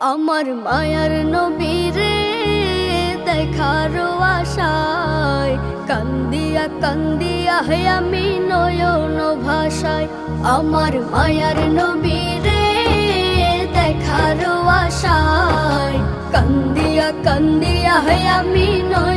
আমার মায়ার নবীরে দেখার আশায়। কান্দিয়া কান্দিয়া হে আমি নয়ন ভাষায়। আমার মায়ার নবীরে দেখার আশায়। কান্দিয়া কান্দিয়া হে আমি নয়ন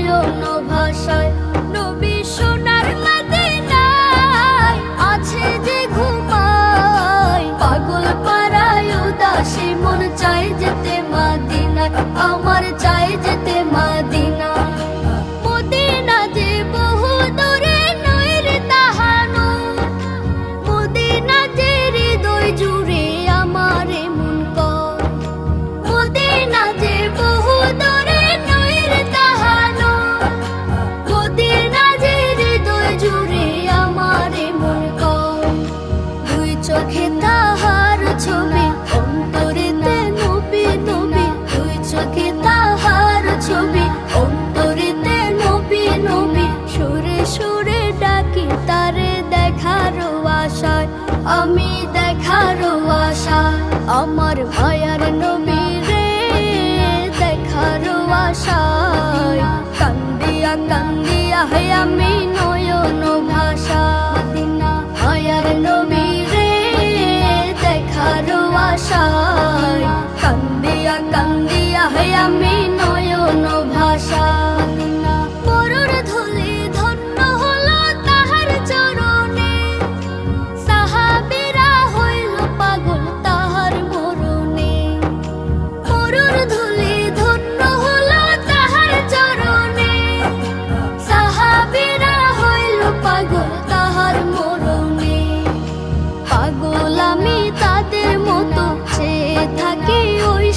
কান্দিয়া হে আমি নয়ন ভাষা দিনা মায়ার নবী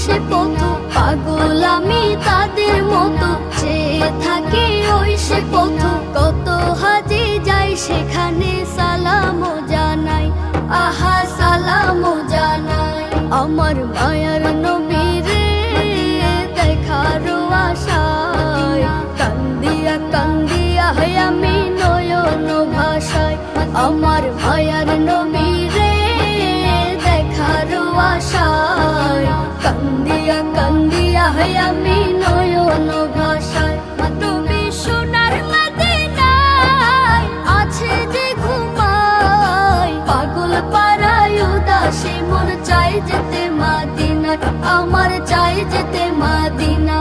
ওই সে পথ পাগল আমি তাদের মতো। চেয়ে থাকি ওই সে পথ। কত হাজি যাই সেখানে সালাম জানাই। আহা সালাম জানাই। আমার মায়ার নবীরে দেখার আশায়। কান্দিয়া কান্দিয়া হে আমি নয়ন ভাষায় আমার মায়ার নবীরে আমি নয়ন পাগল পাড়ায় উদাসী মন চাই যেতে মাদিনা আমার চাই যেতে মাদিনা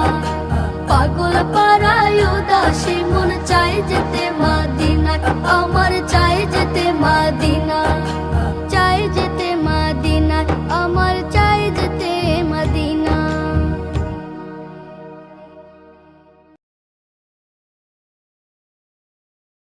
পাগল পাড়ায় উদাসী মন চাই যেতে